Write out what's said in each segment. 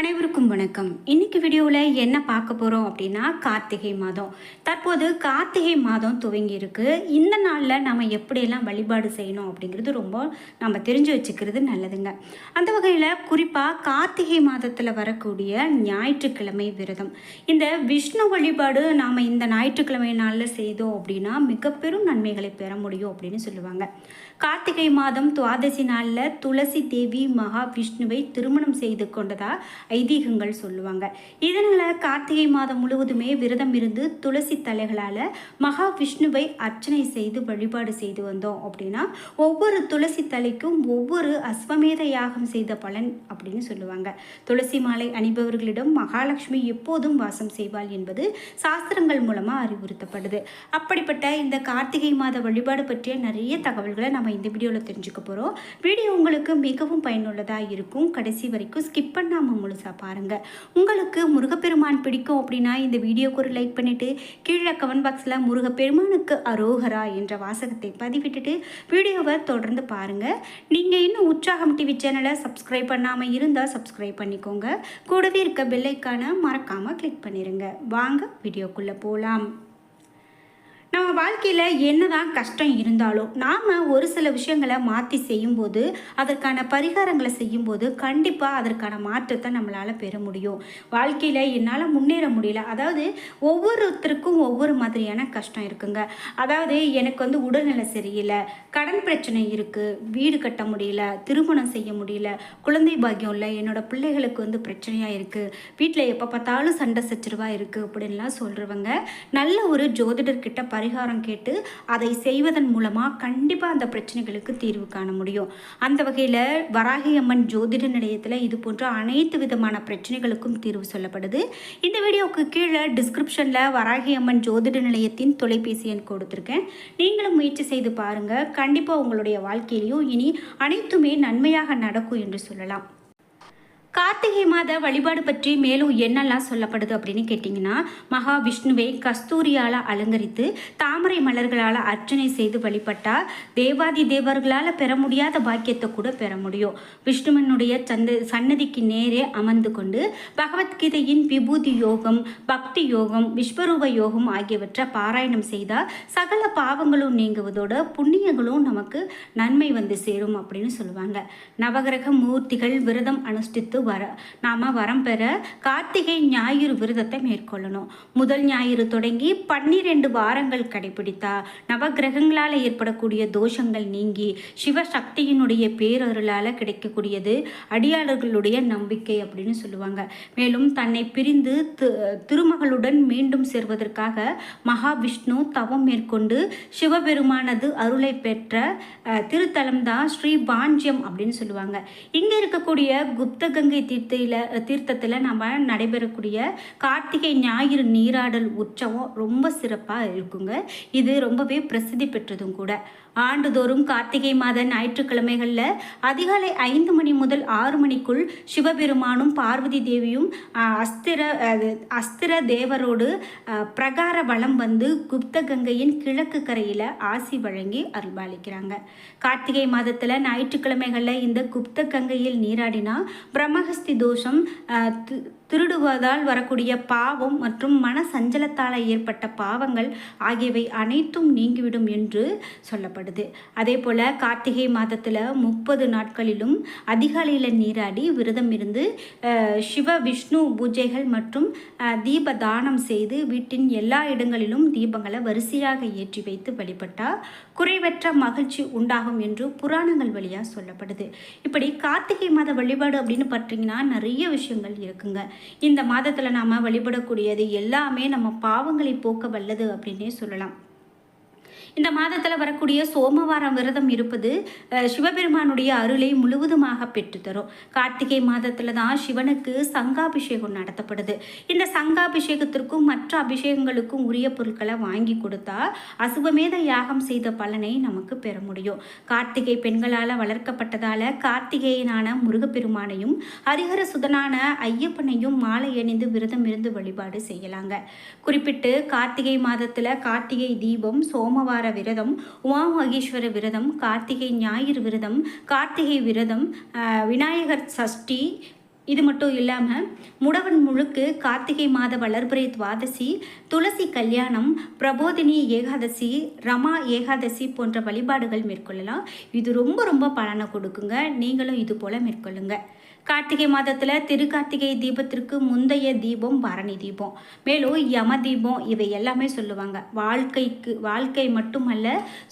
அனைவருக்கும் வணக்கம். இன்னைக்கு வீடியோவில் என்ன பார்க்க போகிறோம் அப்படின்னா கார்த்திகை மாதம். தற்போது கார்த்திகை மாதம் துவங்கி இருக்கு. இந்த நாளில் நம்ம எப்படியெல்லாம் வழிபாடு செய்யணும் அப்படிங்கிறது ரொம்ப நம்ம தெரிஞ்சு வச்சுக்கிறது நல்லதுங்க. அந்த வகையில் குறிப்பாக கார்த்திகை மாதத்தில் வரக்கூடிய ஞாயிற்றுக்கிழமை விரதம். இந்த விஷ்ணு வழிபாடு நாம் இந்த ஞாயிற்றுக்கிழமை நாளில் செய்தோம் அப்படின்னா மிக பெரும் நன்மைகளை பெற முடியும் அப்படின்னு சொல்லுவாங்க. கார்த்திகை மாதம் துவாதசி நாளில் துளசி தேவி மகா விஷ்ணுவை திருமணம் செய்து கொண்டதாக ஐதீகங்கள் சொல்லுவாங்க. இதனால் கார்த்திகை மாதம் முழுவதுமே விரதம் இருந்து துளசி தலைகளால் மகா விஷ்ணுவை அர்ச்சனை செய்து வழிபாடு செய்து வந்தோம் அப்படின்னா ஒவ்வொரு துளசி தலைக்கும் ஒவ்வொரு அஸ்வமேத யாகம் செய்த பலன் அப்படின்னு சொல்லுவாங்க. துளசி மாலை அணிபவர்களிடம் மகாலட்சுமி எப்போதும் வாசம் செய்வாள் என்பது சாஸ்திரங்கள் மூலமாக அறிவுறுத்தப்படுது. அப்படிப்பட்ட இந்த கார்த்திகை மாத வழிபாடு பற்றிய நிறைய தகவல்களை நம்ம இந்த வீடியோவில் தெரிஞ்சுக்க போகிறோம் வீடியோ உங்களுக்கு மிகவும் பயனுள்ளதாக இருக்கும். கடைசி வரைக்கும் ஸ்கிப் பண்ணாமல் முழுசாக பாருங்கள் உங்களுக்கு முருகப்பெருமான் பிடிக்கும் அப்படின்னா இந்த வீடியோக்கு ஒரு லைக் பண்ணிவிட்டு கீழே கமெண்ட் பாக்ஸில் முருகப்பெருமானுக்கு அரோகரா என்ற வாசகத்தை பதிவிட்டுட்டு வீடியோவை தொடர்ந்து பாருங்கள் நீங்கள் இன்னும் உற்சாகம் டிவி சேனலை சப்ஸ்கிரைப் பண்ணாமல் இருந்தால் சப்ஸ்கிரைப் பண்ணிக்கோங்க. கூடவே இருக்க பெல்லைக்கான மறக்காமல் கிளிக் பண்ணிடுங்க வாங்க வீடியோக்குள்ளே போகலாம் நம்ம வாழ்க்கையில் என்னதான் கஷ்டம் இருந்தாலும் நாம் ஒரு சில விஷயங்களை மாற்றி செய்யும்போது அதற்கான பரிகாரங்களை செய்யும்போது கண்டிப்பாக அதற்கான மாற்றத்தை நம்மளால் பெற முடியும். வாழ்க்கையில் என்னால் முன்னேற முடியல. அதாவது ஒவ்வொருத்தருக்கும் ஒவ்வொரு மாதிரியான கஷ்டம் இருக்குங்க. அதாவது எனக்கு வந்து உடல்நிலை சரியில்லை கடன் பிரச்சனை இருக்குது வீடு கட்ட முடியல திருமணம் செய்ய முடியல குழந்தை பாக்கியம் இல்லை என்னோடய பிள்ளைகளுக்கு வந்து பிரச்சனையாக இருக்குது வீட்டில் எப்போ பார்த்தாலும் சண்டை சச்சரவாக இருக்குது அப்படின்லாம் சொல்கிறவங்க நல்ல ஒரு ஜோதிடர்கிட்ட பரிகாரம் கேட்டு அதை செய்வதன் மூலமாக கண்டிப்பாக அந்த பிரச்சனைகளுக்கு தீர்வு காண முடியும். அந்த வகையில் வராகி அம்மன் ஜோதிட நிலையத்தில் இது போன்ற அனைத்து விதமான பிரச்சனைகளுக்கும் தீர்வு சொல்லப்படுது. இந்த வீடியோவுக்கு கீழே டிஸ்கிரிப்ஷனில் வராகி அம்மன் ஜோதிட நிலையத்தின் தொலைபேசி எண் கொடுத்துருக்கேன். நீங்களும் முயற்சி செய்து பாருங்கள் கண்டிப்பாக உங்களுடைய வாழ்க்கையிலையும் இனி அனைத்துமே நன்மையாக நடக்கும் என்று சொல்லலாம். கார்த்திகை மாத வழிபாடு பற்றி மேலும் என்னெல்லாம் சொல்லப்படுது அப்படின்னு கேட்டிங்கன்னா மகாவிஷ்ணுவை கஸ்தூரியால் அலங்கரித்து தாமரை மலர்களால் அர்ச்சனை செய்து வழிபட்டால் தேவாதி தேவர்களால் பெற முடியாத பாக்கியத்தை கூட பெற முடியும். விஷ்ணுவனுடைய சந்த சன்னதிக்கு நேரே அமர்ந்து கொண்டு பகவத்கீதையின் விபூதி யோகம் பக்தி யோகம் விஸ்வரூப யோகம் ஆகியவற்றை பாராயணம் செய்தால் சகல பாவங்களும் நீங்குவதோட புண்ணியங்களும் நமக்கு நன்மை வந்து சேரும் அப்படின்னு சொல்லுவாங்க. நவகிரக மூர்த்திகள் விரதம் அனுஷ்டித்து வர நாம் வரம் பெற கார்த்திகை ஞாயிறு விரதத்தை மேற்கொள்ளணும். முதல் ஞாயிறு தொடங்கி பன்னிரெண்டு வாரங்கள் கடைபிடித்தா நவகிரகங்களால் ஏற்படக்கூடிய தோஷங்கள் நீங்கி சிவசக்தியினுடைய பேரருளால் கிடைக்கக்கூடியது அடியாளர்களுடைய நம்பிக்கை அப்படின்னு சொல்லுவாங்க. மேலும் தன்னை பிரிந்து திருமகளுடன் மீண்டும் சேர்வதற்காக மகாவிஷ்ணு தவம் மேற்கொண்டு சிவபெருமானது அருளை பெற்ற திருத்தலம் தான் ஸ்ரீ பாஞ்சியம் அப்படின்னு சொல்லுவாங்க. இங்கே இருக்கக்கூடிய குப்தகங்க தீர்த்தையில் தீர்த்தத்தில் நம்ம நடைபெறக்கூடிய கார்த்திகை ஞாயிறு நீராடல் உற்சவம் ரொம்ப சிறப்பாக இருக்குங்க. இது ரொம்பவே பிரசித்தி பெற்றதும் கூட. ஆண்டுதோறும் கார்த்திகை மாத ஞாயிற்றுக்கிழமைகளில் அதிகாலை ஐந்து மணி முதல் ஆறு மணிக்குள் சிவபெருமானும் பார்வதி தேவியும் அஸ்திர அஸ்திர தேவரோடு பிரகார வளம் வந்து குப்த கங்கையின் கிழக்கு கரையில் ஆசி வழங்கி அருள்பாலிக்கிறாங்க. கார்த்திகை மாதத்தில் ஞாயிற்றுக்கிழமைகளில் இந்த குப்த கங்கையில் நீராடினா பிரம்மஹஸ்தி தோஷம் திருடுவதால் வரக்கூடிய பாவம் மற்றும் மன சஞ்சலத்தால் ஏற்பட்ட பாவங்கள் ஆகியவை அனைத்தும் நீங்கிவிடும் என்று சொல்லப்படுது அதே போல் கார்த்திகை மாதத்தில் முப்பது நாட்களிலும் அதிகாலையில் நீராடி விரதம் இருந்து சிவ விஷ்ணு பூஜைகள் மற்றும் தீப தானம் செய்து வீட்டின் எல்லா இடங்களிலும் தீபங்களை வரிசையாக ஏற்றி வைத்து வழிபட்டால் குறைவற்ற மகிழ்ச்சி உண்டாகும் என்று புராணங்கள் வழியாக சொல்லப்படுது. இப்படி கார்த்திகை மாத வழிபாடு அப்படின்னு பார்த்தீங்கன்னா நிறைய விஷயங்கள் இருக்குங்க. இந்த மாதத்தில் நாம் வழிபடக்கூடியது எல்லாமே நம்ம பாவங்களை போக்க வல்லது அப்படின்னே சொல்லலாம். இந்த மாதத்தில் வரக்கூடிய சோமவாரம் விரதம் இருப்பது சிவபெருமானுடைய அருளை முழுவதுமாக பெற்றுத்தரும். கார்த்திகை மாதத்தில் தான் சிவனுக்கு சங்காபிஷேகம் நடத்தப்படுது. இந்த சங்காபிஷேகத்திற்கும் மற்ற அபிஷேகங்களுக்கும் உரிய பொருட்களை வாங்கி கொடுத்தா அசுவமேத யாகம் செய்த பலனை நமக்கு பெற முடியும். கார்த்திகை பெண்களால் வளர்க்கப்பட்டதால் கார்த்திகேயனான முருகப்பெருமானையும் ஹரிஹர சுதனான ஐயப்பனையும் மாலை அணிந்து விரதம் இருந்து வழிபாடு செய்யலாங்க. குறிப்பிட்டு கார்த்திகை மாதத்தில் கார்த்திகை தீபம் சோமவாரம் வார விரதம் உமா மகேஸ்வர விரதம் கார்த்திகை ஞாயிறு விரதம் கார்த்திகை விரதம் விநாயகர் சஷ்டி இது மட்டும் இல்லாமல் முடவன் முழுக்கு கார்த்திகை மாத வளர்பிறை துவாதசி துளசி கல்யாணம் பிரபோதினி ஏகாதசி ரமா ஏகாதசி போன்ற வழிபாடுகள் மேற்கொள்ளலாம். இது ரொம்ப ரொம்ப பலனை கொடுக்குங்க. நீங்களும் இது போல் மேற்கொள்ளுங்கள் கார்த்திகை மாதத்தில் திருக்கார்த்திகை தீபத்திற்கு முந்தைய தீபம் பரணி தீபம். மேலும் யம தீபம் இவை எல்லாமே சொல்லுவாங்க. வாழ்க்கைக்கு வாழ்க்கை மட்டுமல்ல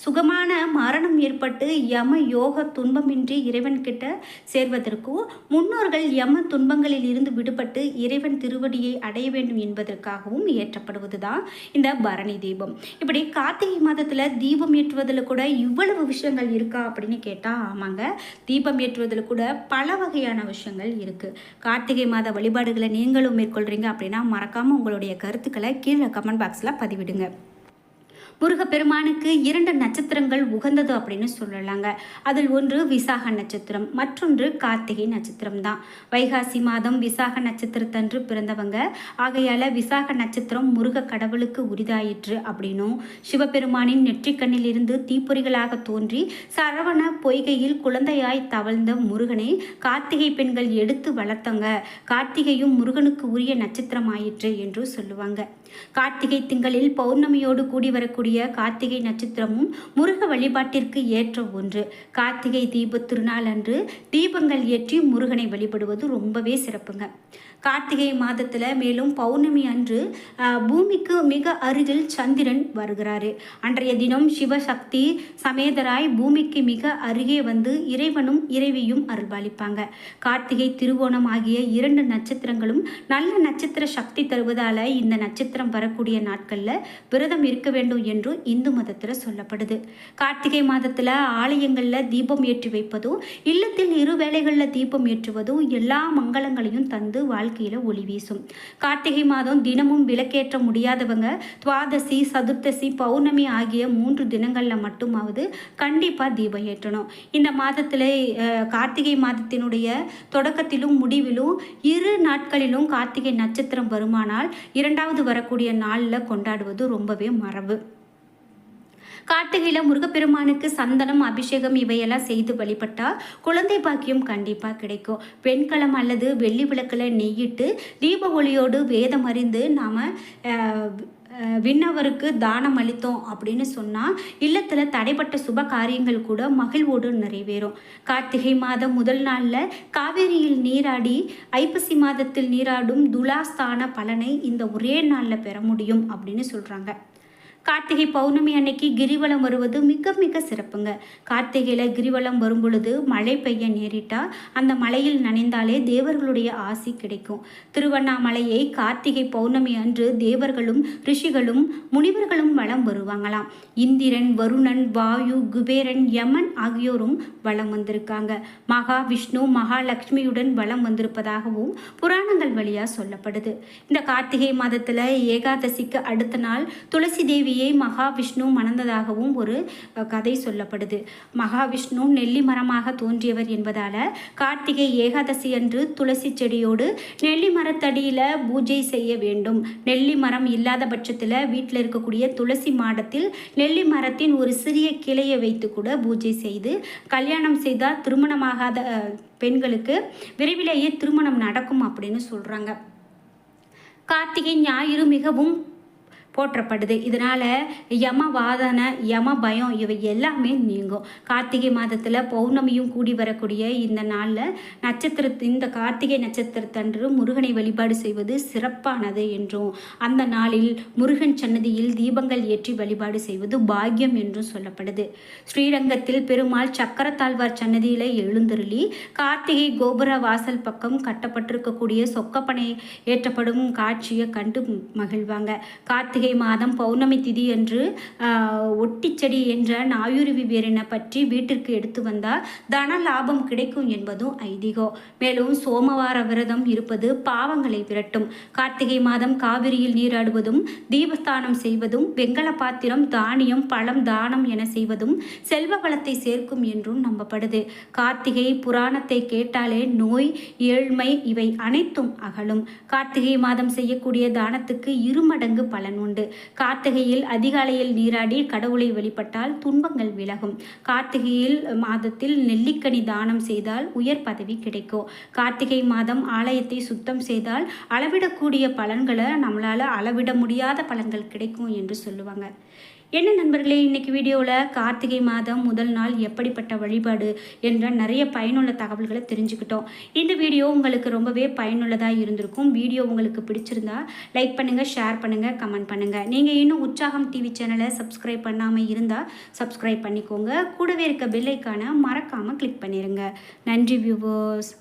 சுகமான மரணம் ஏற்பட்டு யம யோக துன்பமின்றி இறைவன்கிட்ட சேர்வதற்கும் முன்னோர்கள் யம துன்பங்களில் இருந்து விடுபட்டு இறைவன் திருவடியை அடைய வேண்டும் என்பதற்காகவும் ஏற்றப்படுவது தான் இந்த பரணி தீபம். இப்படி கார்த்திகை மாதத்தில் தீபம் ஏற்றுவதில் கூட இவ்வளவு விஷயங்கள் இருக்கா அப்படின்னு கேட்டால் ஆமாங்க. தீபம் ஏற்றுவதில் கூட பல வகையான விஷயம் விஷயங்கள் இருக்குது கார்த்திகை மாத வழிபாடுகளை நீங்களும் மேற்கொள்கிறீங்க அப்படின்னா மறக்காமல் உங்களுடைய கருத்துக்களை கீழே கமெண்ட் பாக்ஸில் பதிவிடுங்க. முருகப்பெருமானுக்கு இரண்டு நட்சத்திரங்கள் உகந்தது அப்படின்னு சொல்லலாங்க. அதில் ஒன்று விசாக நட்சத்திரம் மற்றொன்று கார்த்திகை நட்சத்திரம் தான் வைகாசி மாதம் விசாக நட்சத்திரத்தன்று பிறந்தவங்க. ஆகையால் விசாக நட்சத்திரம் முருக கடவுளுக்கு உரிதாயிற்று அப்படின்னும் சிவபெருமானின் நெற்றிக்கண்ணில் இருந்து தீப்பொறிகளாக தோன்றி சரவண பொய்கையில் குழந்தையாய் தவழ்ந்த முருகனை கார்த்திகை பெண்கள் எடுத்து வளர்த்தங்க. கார்த்திகையும் முருகனுக்கு உரிய நட்சத்திரம் ஆயிற்று என்று சொல்லுவாங்க. கார்த்திகை திங்களில் பௌர்ணமியோடு கூடி வரக்கூடிய கார்த்திகை நட்சத்திரமும் முருக வழிபாட்டிற்கு ஏற்ற ஒன்று. கார்த்திகை தீப திருநாள் அன்று தீபங்கள் ஏற்றி முருகனை வழிபடுவது ரொம்பவே சிறப்புங்க. கார்த்திகை மாதத்தில் மேலும் பௌர்ணமி அன்று பூமிக்கு மிக அருகில் சந்திரன் வருகிறாரு. அன்றைய தினம் சிவசக்தி சமேதராய் பூமிக்கு மிக அருகே வந்து இறைவனும் இறைவியும் அருள்பாலிப்பாங்க. கார்த்திகை திருவோணம் ஆகிய இரண்டு நட்சத்திரங்களும் நல்ல நட்சத்திர சக்தி தருவதால் இந்த நட்சத்திரம் வரக்கூடிய நாட்களில் விரதம் இருக்க வேண்டும் என்று இந்து மதத்தில் சொல்லப்படுது. கார்த்திகை மாதத்தில் ஆலயங்களில் தீபம் ஏற்றி வைப்பதும் இல்லத்தில் இரு வேளைகளில் தீபம் ஏற்றுவதும் எல்லா மங்களங்களையும் தந்து வாழ் வாழ்க்கையில் ஒளி வீசும். கார்த்திகை மாதம் தினமும் விளக்கேற்ற முடியாதவங்க துவாதசி சதுர்த்தசி பௌர்ணமி ஆகிய மூன்று தினங்களில் மட்டுமாவது கண்டிப்பாக தீபம் ஏற்றணும். இந்த மாதத்தில் கார்த்திகை மாதத்தினுடைய தொடக்கத்திலும் முடிவிலும் இரு நாட்களிலும் கார்த்திகை நட்சத்திரம் வருமானால் இரண்டாவது வரக்கூடிய நாளில் கொண்டாடுவது ரொம்பவே மரபு. கார்த்திகையில் முருகப்பெருமானுக்கு சந்தனம் அபிஷேகம் இவையெல்லாம் செய்து வழிபட்டால் குழந்தை பாக்கியம் கண்டிப்பாக கிடைக்கும். வெண்கலம் அல்லது வெள்ளி விளக்கில் நெய்யிட்டு தீப ஒளியோடு வேதம் அறிந்து நாம் விண்ணவருக்கு தானம் அளித்தோம் அப்படின்னு சொன்னால் இல்லத்தில் தடைப்பட்ட சுப காரியங்கள் கூட மகிழ்வோடு நிறைவேறும். கார்த்திகை மாதம் முதல் நாளில் காவேரியில் நீராடி ஐப்பசி மாதத்தில் நீராடும் துலாஸ்தான பலனை இந்த ஒரே நாளில் பெற முடியும் அப்படின்னு சொல்கிறாங்க கார்த்திகை பௌர்ணமி அன்னைக்கு கிரிவலம் வருவது மிக மிக சிறப்புங்க. கார்த்திகையில் கிரிவலம் வரும் பொழுது மழை பெய்ய நேரிட்டால் அந்த மலையில் நனைந்தாலே தேவர்களுடைய ஆசி கிடைக்கும். திருவண்ணாமலையை கார்த்திகை பௌர்ணமி அன்று தேவர்களும் ரிஷிகளும் முனிவர்களும் வளம் வருவாங்களாம். இந்திரன் வருணன் வாயு குபேரன் யமன் ஆகியோரும் வளம் வந்திருக்காங்க. மகாவிஷ்ணு மகாலட்சுமியுடன் வளம் வந்திருப்பதாகவும் புராணங்கள் வழியாக சொல்லப்படுது. இந்த கார்த்திகை மாதத்தில் ஏகாதசிக்கு அடுத்த நாள் துளசி தேவி தேவியை மகாவிஷ்ணு மணந்ததாகவும் ஒரு கதை சொல்லப்படுது. மகாவிஷ்ணு நெல்லி மரமாக தோன்றியவர் என்பதால் கார்த்திகை ஏகாதசி அன்று துளசி செடியோடு நெல்லி மரத்தடியில் பூஜை செய்ய வேண்டும். நெல்லி மரம் இல்லாத பட்சத்தில் வீட்டில் இருக்கக்கூடிய துளசி மாடத்தில் நெல்லி மரத்தின் ஒரு சிறிய கிளையை வைத்து கூட பூஜை செய்து கல்யாணம் செய்தால் திருமணமாகாத பெண்களுக்கு விரைவிலேயே திருமணம் நடக்கும் அப்படின்னு சொல்கிறாங்க கார்த்திகை ஞாயிறு மிகவும் போற்றப்படுது. இதனால் யம வாதனை யம பயம் இவை எல்லாமே நீங்கும். கார்த்திகை மாதத்தில் பௌர்ணமியும் கூடி வரக்கூடிய இந்த நாளில் நட்சத்திர இந்த கார்த்திகை நட்சத்திரத்தன்று முருகனை வழிபாடு செய்வது சிறப்பானது என்றும் அந்த நாளில் முருகன் சன்னதியில் தீபங்கள் ஏற்றி வழிபாடு செய்வது பாக்கியம் என்றும் சொல்லப்படுது. ஸ்ரீரங்கத்தில் பெருமாள் சக்கரத்தாழ்வார் சன்னதியில் எழுந்தருளி கார்த்திகை கோபுர வாசல் பக்கம் கட்டப்பட்டிருக்கக்கூடிய சொக்கப்பனை ஏற்றப்படும் காட்சியை கண்டு மகிழ்வாங்க. கார்த்திகை கார்த்திகை மாதம் பௌர்ணமி திதி என்று ஒட்டிச்செடி என்ற நாயுருவி வீரனை பற்றி வீட்டிற்கு எடுத்து வந்தால் தன லாபம் கிடைக்கும் என்பதும் ஐதீகம். மேலும் சோமவார விரதம் இருப்பது பாவங்களை விரட்டும். கார்த்திகை மாதம் காவிரியில் நீராடுவதும் தீபஸ்தானம் செய்வதும் வெங்கல பாத்திரம் தானியம் பழம் தானம் என செய்வதும் செல்வ வளத்தை சேர்க்கும் என்றும் நம்பப்படுது. கார்த்திகை புராணத்தை கேட்டாலே நோய் ஏழ்மை இவை அனைத்தும் அகலும். கார்த்திகை மாதம் செய்யக்கூடிய தானத்துக்கு இருமடங்கு பலன் உண்டு. உண்டு. கார்த்திகையில் அதிகாலையில் நீராடி கடவுளை வழிபட்டால் துன்பங்கள் விலகும். கார்த்திகையில் மாதத்தில் நெல்லிக்கனி தானம் செய்தால் உயர் பதவி கிடைக்கும். கார்த்திகை மாதம் ஆலயத்தை சுத்தம் செய்தால் அளவிடக்கூடிய பலன்களை நம்மளால் அளவிட முடியாத பலன்கள் கிடைக்கும் என்று சொல்லுவாங்க. என்ன நண்பர்களே இன்னைக்கு வீடியோவில் கார்த்திகை மாதம் முதல் நாள் எப்படிப்பட்ட வழிபாடு என்ற நிறைய பயனுள்ள தகவல்களை தெரிஞ்சுக்கிட்டோம். இந்த வீடியோ உங்களுக்கு ரொம்பவே பயனுள்ளதாக இருந்திருக்கும். வீடியோ உங்களுக்கு பிடிச்சிருந்தா லைக் பண்ணுங்கள் ஷேர் பண்ணுங்கள் கமெண்ட் பண்ணுங்கள் நீங்கள் இன்னும் உற்சாகம் டிவி சேனலை சப்ஸ்கிரைப் பண்ணாமல் இருந்தால் சப்ஸ்கிரைப் பண்ணிக்கோங்க. கூடவே இருக்க பெல்லைக்கான மறக்காமல் கிளிக் பண்ணிடுங்க நன்றி வியூவர்ஸ்